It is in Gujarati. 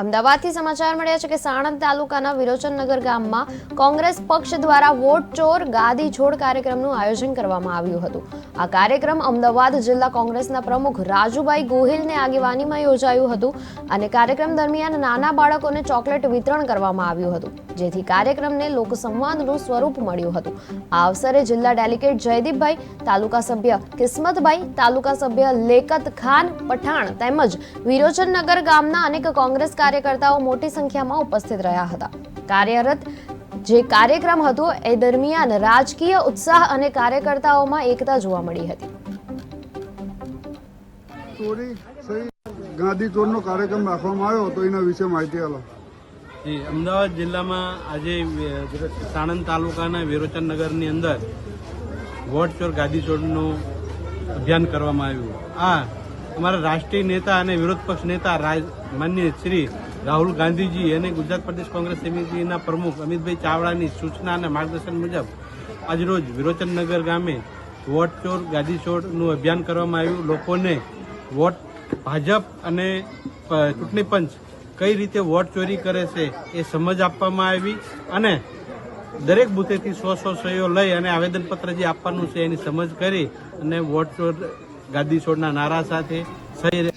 અમદાવાદથી સમાચાર મળ્યા છે કે સાણંદ તાલુકાના વિરોચનનગર ગામમાં કોંગ્રેસ પક્ષ દ્વારા વોટ ચોર ગાદી છોડ કાર્યક્રમનું આયોજન કરવામાં આવ્યું હતું. આ કાર્યક્રમ અમદાવાદ જિલ્લા કોંગ્રેસના પ્રમુખ રાજુભાઈ ગોહિલને આગેવાનીમાં યોજાયું હતું અને કાર્યક્રમ દરમિયાન નાના બાળકોને ચોકલેટ વિતરણ કરવામાં આવ્યું હતું, જેથી કાર્યક્રમને લોકસંવાદનું સ્વરૂપ મળ્યું હતું. આ અવસરે જિલ્લા ડેલિગેટ જયદીપભાઈ, તાલુકા સભ્ય કિસ્મતભાઈ, તાલુકા સભ્ય લેકત ખાન પઠાણ તેમજ વિરોચનનગર ગામના અનેક કોંગ્રેસ કાર્યકર્તાઓ મોટી સંખ્યામાં ઉપસ્થિત રહ્યા હતા. કાર્યરત જે કાર્યક્રમ હતો એ દરમિયાન રાજકીય ઉત્સાહ અને કાર્યકર્તાઓમાં એકતા જોવા મળી હતી. ગાંધી ચોરનો કાર્યક્રમ રાખવામાં આવ્યો હતો એના વિશે માહિતી આલો. જી અમદાવાદ જિલ્લામાં આજે સાણંદ તાલુકાના વિરોચન નગરની અંદર વોટ ચોર ગાદી ચોરનું અભિયાન કરવામાં આવ્યું. આ અમારા રાષ્ટ્રીય નેતા અને વિરોધ પક્ષ નેતા રાજ માન્ય શ્રી રાહુલ ગાંધીજી અને ગુજરાત પ્રદેશ કોંગ્રેસ સમિતિના પ્રમુખ અમિતભાઈ ચાવડાની સૂચના અને માર્ગદર્શન મુજબ આજરોજ વિરોચનનગર ગામે વોટ ચોર ગાદી ચોરનું અભિયાન કરવામાં આવ્યું. લોકોને વોટ ભાજપ અને ચૂંટણી પંચ કઈ રીતે વોટ ચોરી કરે છે એ સમજ આપવામાં આવી અને દરેક બુથેથી સો સો સહીઓ લઈ અને આવેદનપત્ર જે આપવાનું છે એની સમજ કરી અને વોટ ચોર ગાદી છોડના નારા સાથે સહી